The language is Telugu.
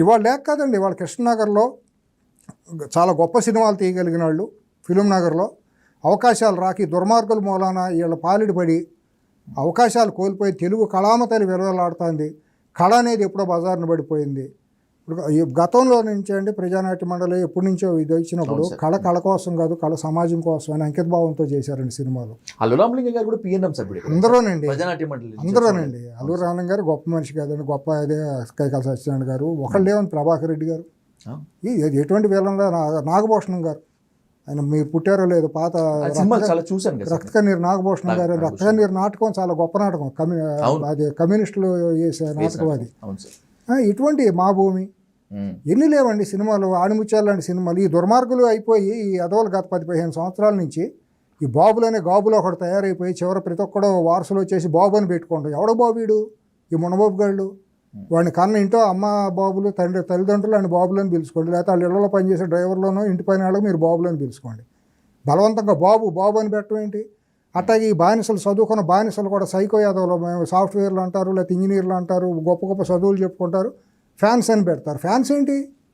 ఇవాళ లేక కాదండి ఇవాళ కృష్ణనగర్లో చాలా గొప్ప సినిమాలు తీయగలిగిన వాళ్ళు ఫిలిం నగర్లో. అవకాశాలు రాకి దుర్మార్గుల మూలాన వీళ్ళ పాలిడి పడి అవకాశాలు కోల్పోయి తెలుగు కళామతలి విరవలాడుతుంది కళ అనేది ఎప్పుడో బజార్ను పడిపోయింది. ఇప్పుడు గతంలో నుంచి అండి ప్రజానాట్య మండలి ఎప్పటి నుంచో ఇది వచ్చినప్పుడు. కళ కళ కోసం కాదు కళ సమాజం కోసం అని అంకిత భావంతో చేశారండి సినిమాలు అల్లు రామలింగ గారు కూడా పిఎన్ఎం సభ్యుడు. అందరూనండి అందరూనండి అల్లూరు రామన్ గారు గొప్ప మనిషి కాదండి గొప్ప అదే కైకాల సత్యనారాయణ గారు ఒకళ్ళు ఏమని ప్రభాకర్ రెడ్డి గారు ఎటువంటి నా- నాగభూషణం గారు ఆయన మీరు పుట్టారో లేదు పాత. రక్తకన్నీరు నాగభూషణం గారు. రక్తకన్నీరు నాటకం చాలా గొప్ప నాటకం కమ్యూ. అది కమ్యూనిస్టులు చేసే నాటకం అది ఇటువంటి మా భూమి. ఎన్ని లేవండి సినిమాలు? ఆణిముత్యాలు లాంటి సినిమాలు. ఈ దుర్మార్గులు అయిపోయి ఈ అదవులు గత పది పదిహేను సంవత్సరాల నుంచి ఈ బాబులు అనే గాబులో ఒకడు తయారైపోయి చివరి ప్రతి ఒక్కడు వారసులు వచ్చేసి బాబు అని పెట్టుకోండి ఎవడో బాబుడు ఈ మునబాబు గాళ్ళు. వాడిని కన్న ఇంటో అమ్మ బాబులు తండ్రి తల్లిదండ్రులు అని బాబులు అని పిలుచుకోండి. లేకపోతే వాళ్ళ ఇళ్ళలో పనిచేసే డ్రైవర్లోనో ఇంటి పైన వాళ్ళకి మీరు బాబులు అని పిలుచుకోండి. బలవంతంగా బాబు బాబు అని పెట్టడం ఏంటి? అట్లాగే ఈ బానిసలు చదువుకున్న బానిసలు కూడా సైకో యాదవ్లో సాఫ్ట్వేర్లు అంటారు లేకపోతే ఇంజనీర్లు అంటారు గొప్ప గొప్ప చదువులు చెప్పుకుంటారు. ఫ్యాన్స్ అని పెడతారు. ఫ్యాన్స్ ఏంటి?